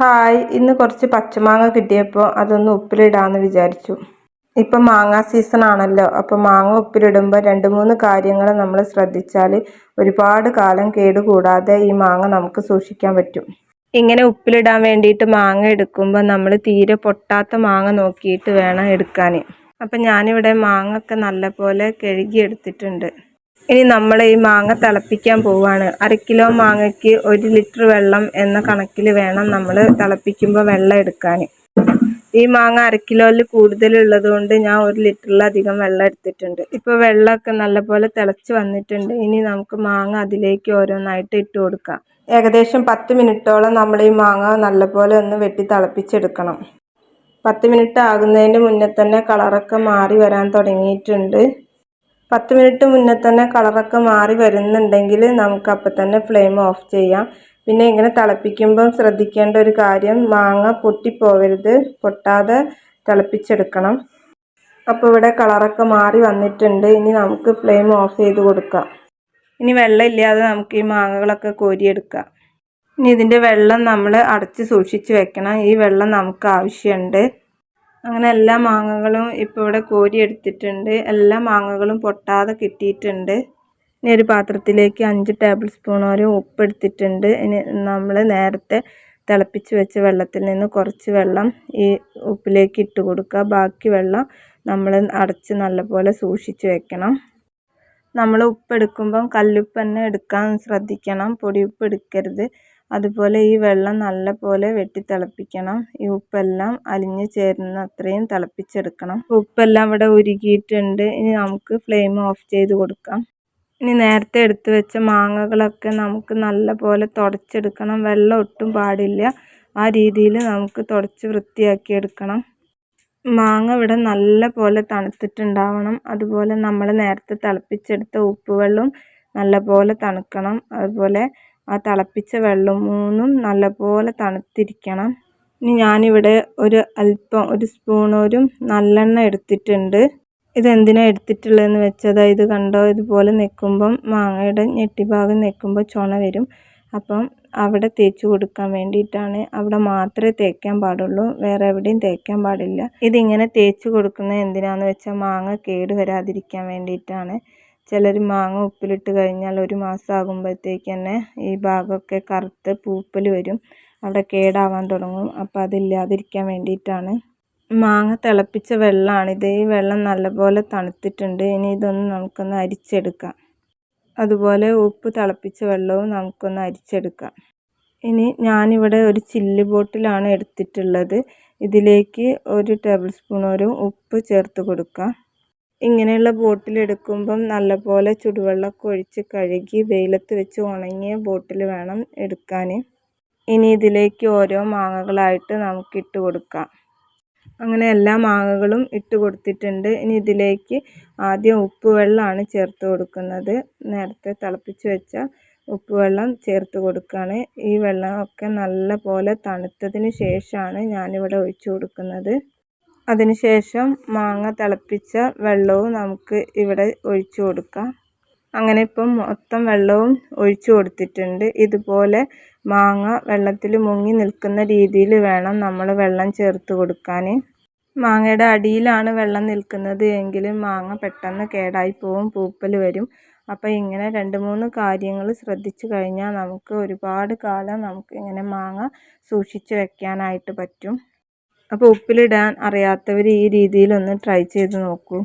Hi. ഇന്ന് കുറച്ച് പച്ചമാങ്ങ കിട്ടിയപ്പോൾ അതൊന്ന് ഉപ്പിലിടാമെന്ന് വിചാരിച്ചു. ഇപ്പം മാങ്ങ സീസൺ ആണല്ലോ. അപ്പോൾ മാങ്ങ ഉപ്പിലിടുമ്പോൾ രണ്ട് മൂന്ന് കാര്യങ്ങൾ നമ്മൾ ശ്രദ്ധിച്ചാൽ ഒരുപാട് കാലം കേടുകൂടാതെ ഈ മാങ്ങ നമുക്ക് സൂക്ഷിക്കാൻ പറ്റും. ഇങ്ങനെ ഉപ്പിലിടാൻ വേണ്ടിയിട്ട് മാങ്ങ എടുക്കുമ്പോൾ നമ്മൾ തീരെ പൊട്ടാത്ത മാങ്ങ നോക്കിയിട്ട് വേണം എടുക്കാൻ അപ്പം ഞാനിവിടെ മാങ്ങ ഒക്കെ നല്ലപോലെ കഴുകി എടുത്തിട്ടുണ്ട് ഇനി നമ്മൾ ഈ മാങ്ങ തിളപ്പിക്കാൻ പോവുകയാണ് അര കിലോ മാങ്ങയ്ക്ക് ഒരു ലിറ്റർ വെള്ളം എന്ന കണക്കിൽ വേണം നമ്മൾ തിളപ്പിക്കുമ്പോൾ വെള്ളം എടുക്കാൻ ഈ മാങ്ങ അര കിലോയിൽ കൂടുതലുള്ളത് കൊണ്ട് ഞാൻ ഒരു ലിറ്ററിലധികം വെള്ളം എടുത്തിട്ടുണ്ട്. ഇപ്പോൾ വെള്ളമൊക്കെ നല്ലപോലെ തിളച്ച് വന്നിട്ടുണ്ട്. ഇനി നമുക്ക് മാങ്ങ അതിലേക്ക് ഓരോന്നായിട്ട് ഇട്ട് കൊടുക്കാം. ഏകദേശം പത്ത് മിനിറ്റോളം നമ്മൾ ഈ മാങ്ങ നല്ലപോലെ ഒന്ന് വെട്ടി തിളപ്പിച്ചെടുക്കണം. പത്ത് മിനിറ്റ് ആകുന്നതിന് മുന്നേ തന്നെ കളറൊക്കെ മാറി വരാൻ തുടങ്ങിയിട്ടുണ്ട്. പത്ത് മിനിറ്റ് മുന്നേ തന്നെ കളറൊക്കെ മാറി വരുന്നുണ്ടെങ്കിൽ നമുക്ക് അപ്പം തന്നെ ഫ്ലെയിം ഓഫ് ചെയ്യാം. പിന്നെ ഇങ്ങനെ തിളപ്പിക്കുമ്പം ശ്രദ്ധിക്കേണ്ട ഒരു കാര്യം മാങ്ങ പൊട്ടിപ്പോവരുത്. പൊട്ടാതെ തിളപ്പിച്ചെടുക്കണം. അപ്പോൾ ഇവിടെ കളറൊക്കെ മാറി വന്നിട്ടുണ്ട്. ഇനി നമുക്ക് ഫ്ലെയിം ഓഫ് ചെയ്ത് കൊടുക്കാം. ഇനി വെള്ളം ഇല്ലാതെ നമുക്ക് ഈ മാങ്ങകളൊക്കെ കോരിയെടുക്കാം. ഇനി ഇതിന്റെ വെള്ളം നമ്മൾ അടച്ച് സൂക്ഷിച്ച് വെക്കണം. ഈ വെള്ളം നമുക്ക് ആവശ്യമുണ്ട്. അങ്ങനെ എല്ലാ മാങ്ങകളും ഇപ്പോൾ ഇവിടെ കോരി എടുത്തിട്ടുണ്ട് എല്ലാ മാങ്ങകളും പൊട്ടാതെ കിട്ടിയിട്ടുണ്ട്. ഇനി ഒരു പാത്രത്തിലേക്ക് അഞ്ച് ടേബിൾ സ്പൂൺ ഉപ്പ് എടുത്തിട്ടുണ്ട് ഇനി നമ്മൾ നേരത്തെ തിളപ്പിച്ച് വെച്ച വെള്ളത്തിൽ നിന്ന് കുറച്ച് വെള്ളം ഈ ഉപ്പിലേക്ക് ഇട്ട് കൊടുക്കുക. ബാക്കി വെള്ളം നമ്മൾ അടച്ച് നല്ലപോലെ സൂക്ഷിച്ച് വെക്കണം. നമ്മൾ ഉപ്പ് എടുക്കുമ്പം കല്ലുപ്പ് തന്നെ എടുക്കാൻ ശ്രദ്ധിക്കണം. പൊടിയുപ്പ് എടുക്കരുത്. അതുപോലെ ഈ വെള്ളം നല്ലപോലെ വെട്ടി തിളപ്പിക്കണം. ഈ ഉപ്പെല്ലാം അലിഞ്ഞു ചേരുന്ന അത്രയും തിളപ്പിച്ചെടുക്കണം. ഉപ്പെല്ലാം ഇവിടെ ഉരുകിയിട്ടുണ്ട്. ഇനി നമുക്ക് ഫ്ലെയിം ഓഫ് ചെയ്ത് കൊടുക്കാം. ഇനി നേരത്തെ എടുത്ത് വെച്ച മാങ്ങകളൊക്കെ നമുക്ക് നല്ലപോലെ തുടച്ചെടുക്കണം. വെള്ളം ഒട്ടും പാടില്ല. ആ രീതിയിൽ നമുക്ക് തുടച്ച് വൃത്തിയാക്കി എടുക്കണം മാങ്ങ ഇവിടെ നല്ല പോലെ തണുത്തിട്ടുണ്ടാവണം. അതുപോലെ നമ്മൾ നേരത്തെ തിളപ്പിച്ചെടുത്ത ഉപ്പുവെള്ളവും നല്ല പോലെ തണുക്കണം. അതുപോലെ ആ തിളപ്പിച്ച വെള്ളം മൂന്നും നല്ലപോലെ തണുത്തിരിക്കണം. ഇനി ഞാനിവിടെ ഒരു അല്പം ഒരു സ്പൂണൊരു നല്ലെണ്ണ എടുത്തിട്ടുണ്ട്. ഇതെന്തിനാണ് എടുത്തിട്ടുള്ളതെന്ന് വെച്ചാൽ ഇത് കണ്ടോ? ഇതുപോലെ നിൽക്കുമ്പം മാങ്ങയുടെ ഞെട്ടിഭാഗം നിൽക്കുമ്പോൾ ചുണ വരും. അപ്പം അവിടെ തേച്ച് കൊടുക്കാൻ വേണ്ടിയിട്ടാണ്. അവിടെ മാത്രമേ തേക്കാൻ പാടുള്ളൂ വേറെ എവിടെയും തേക്കാൻ പാടില്ല. ഇതിങ്ങനെ തേച്ച് കൊടുക്കുന്നത് എന്തിനാണെന്ന് വെച്ചാൽ മാങ്ങ കേട് വരാതിരിക്കാൻ വേണ്ടിയിട്ടാണ്. ചിലർ മാങ്ങ ഉപ്പിലിട്ട് കഴിഞ്ഞാൽ ഒരു മാസം ആകുമ്പോഴത്തേക്ക് തന്നെ ഈ ഭാഗമൊക്കെ കറുത്ത് പൂപ്പൽ വരും. അവിടെ കേടാവാൻ തുടങ്ങും. അപ്പോൾ അതില്ലാതിരിക്കാൻ വേണ്ടിയിട്ടാണ്. മാങ്ങ തിളപ്പിച്ച വെള്ളമാണിത് ഈ വെള്ളം നല്ലപോലെ തണുത്തിട്ടുണ്ട്. ഇനി ഇതൊന്ന് നമുക്കൊന്ന് അരിച്ചെടുക്കാം. അതുപോലെ ഉപ്പ് തിളപ്പിച്ച വെള്ളവും നമുക്കൊന്ന് അരിച്ചെടുക്കാം. ഇനി ഞാനിവിടെ ഒരു ചില്ല് ബോട്ടിലാണ് എടുത്തിട്ടുള്ളത്. ഇതിലേക്ക് ഒരു ടേബിൾ സ്പൂൺ ഒരു ഉപ്പ് ചേർത്ത് കൊടുക്കാം. ഇങ്ങനെയുള്ള ബോട്ടിൽ എടുക്കുമ്പം നല്ലപോലെ ചുടുവെള്ളമൊക്കെ ഒഴിച്ച് കഴുകി വെയിലത്ത് വെച്ച് ഉണങ്ങിയ ബോട്ടിൽ വേണം എടുക്കാൻ. ഇനി ഇതിലേക്ക് ഓരോ മാങ്ങകളായിട്ട് നമുക്ക് ഇട്ട് കൊടുക്കാം. അങ്ങനെ എല്ലാ മാങ്ങകളും ഇട്ട് കൊടുത്തിട്ടുണ്ട്. ഇനി ഇതിലേക്ക് ആദ്യം ഉപ്പ് വെള്ളമാണ് ചേർത്ത് കൊടുക്കുന്നത്. നേരത്തെ തിളപ്പിച്ച് വെച്ച ഉപ്പ് വെള്ളം ചേർത്ത് കൊടുക്കുകയാണ്. ഈ വെള്ളമൊക്കെ നല്ല പോലെ തണുത്തതിന് ശേഷമാണ് ഞാനിവിടെ ഒഴിച്ച് കൊടുക്കുന്നത്. അതിനുശേഷം മാങ്ങ തിളപ്പിച്ച വെള്ളവും നമുക്ക് ഇവിടെ ഒഴിച്ചു കൊടുക്കാം. അങ്ങനെ ഇപ്പം മൊത്തം വെള്ളവും ഒഴിച്ചു കൊടുത്തിട്ടുണ്ട്. ഇതുപോലെ മാങ്ങ വെള്ളത്തിൽ മുങ്ങി നിൽക്കുന്ന രീതിയിൽ വേണം നമ്മൾ വെള്ളം ചേർത്ത് കൊടുക്കാൻ. മാങ്ങയുടെ അടിയിലാണ് വെള്ളം നിൽക്കുന്നത് എങ്കിൽ മാങ്ങ പെട്ടെന്ന് കേടായി പോവും പൂപ്പൽ വരും. അപ്പോൾ ഇങ്ങനെ രണ്ട് മൂന്ന് കാര്യങ്ങൾ ശ്രദ്ധിച്ചു കഴിഞ്ഞാൽ നമുക്ക് ഒരുപാട് കാലം നമുക്ക് ഇങ്ങനെ മാങ്ങ സൂക്ഷിച്ച് വെക്കാനായിട്ട് പറ്റും. അപ്പോൾ ഉപ്പിലിടാൻ അറിയാത്തവർ ഈ രീതിയിലൊന്ന് ട്രൈ ചെയ്ത് നോക്കൂ.